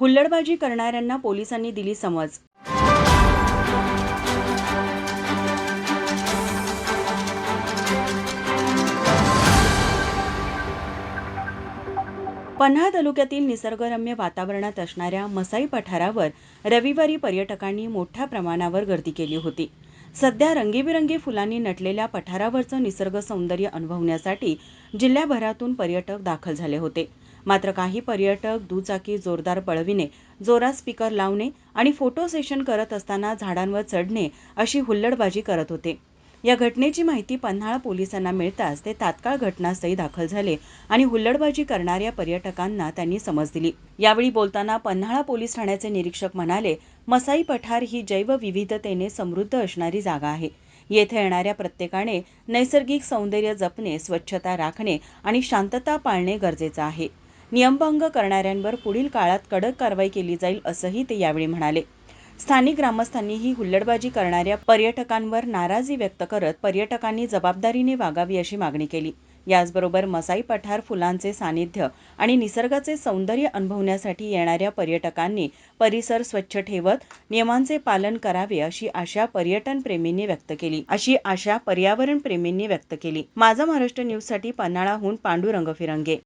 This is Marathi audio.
हुल्लडबाजी करणाऱ्यांना पोलिसांनी दिली समज. पन्हाळ तालुक्यातील निसर्गरम्य वातावरणात असणाऱ्या मसाई पठारावर रविवारी पर्यटकांनी मोठ्या प्रमाणावर गर्दी केली होती. सध्या रंगीबेरंगी फुलांनी नटलेल्या पठारावरचं निसर्ग सौंदर्य अनुभवण्यासाठी जिल्ह्याभरातून पर्यटक दाखल झाले होते. मात्र काही पर्यटक दुचाकी जोरदार पळविणे जोरात स्पीकर लावणे आणि फोटो सेशन करत असताना झाडांवर चढणे अशी हुल्लडबाजी करत होते. या घटनेची माहिती पन्हाळा पोलिसांना मिळताच ते तात्काळ घटनास्थळी दाखल झाले आणि हुल्लडबाजी करणाऱ्या पर्यटकांना त्यांनी समज दिली. यावेळी बोलताना पन्हाळा पोलीस ठाण्याचे निरीक्षक म्हणाले मसाई पठार ही जैवविविधतेने समृद्ध असणारी जागा आहे. येथे येणाऱ्या प्रत्येकाने नैसर्गिक सौंदर्य जपणे स्वच्छता राखणे आणि शांतता पाळणे गरजेचं आहे. नियमभंग करणाऱ्यांवर पुढील काळात कडक कारवाई केली जाईल असंही ते यावेळी म्हणाले. स्थानिक ग्रामस्थांनीही हुल्लडबाजी करणाऱ्या पर्यटकांवर नाराजी व्यक्त करत पर्यटकांनी जबाबदारीने वागावी अशी मागणी केली. याचबरोबर मसाई पठार फुलांचे सानिध्य आणि निसर्गाचे सौंदर्य अनुभवण्यासाठी येणाऱ्या पर्यटकांनी परिसर स्वच्छ ठेवत नियमांचे पालन करावे अशी आशा पर्यटन प्रेमींनी व्यक्त केली. अशी आशा पर्यावरण प्रेमींनी व्यक्त केली. माझा महाराष्ट्र न्यूजसाठी पन्हाळाहून पांडुरंग फिरंगे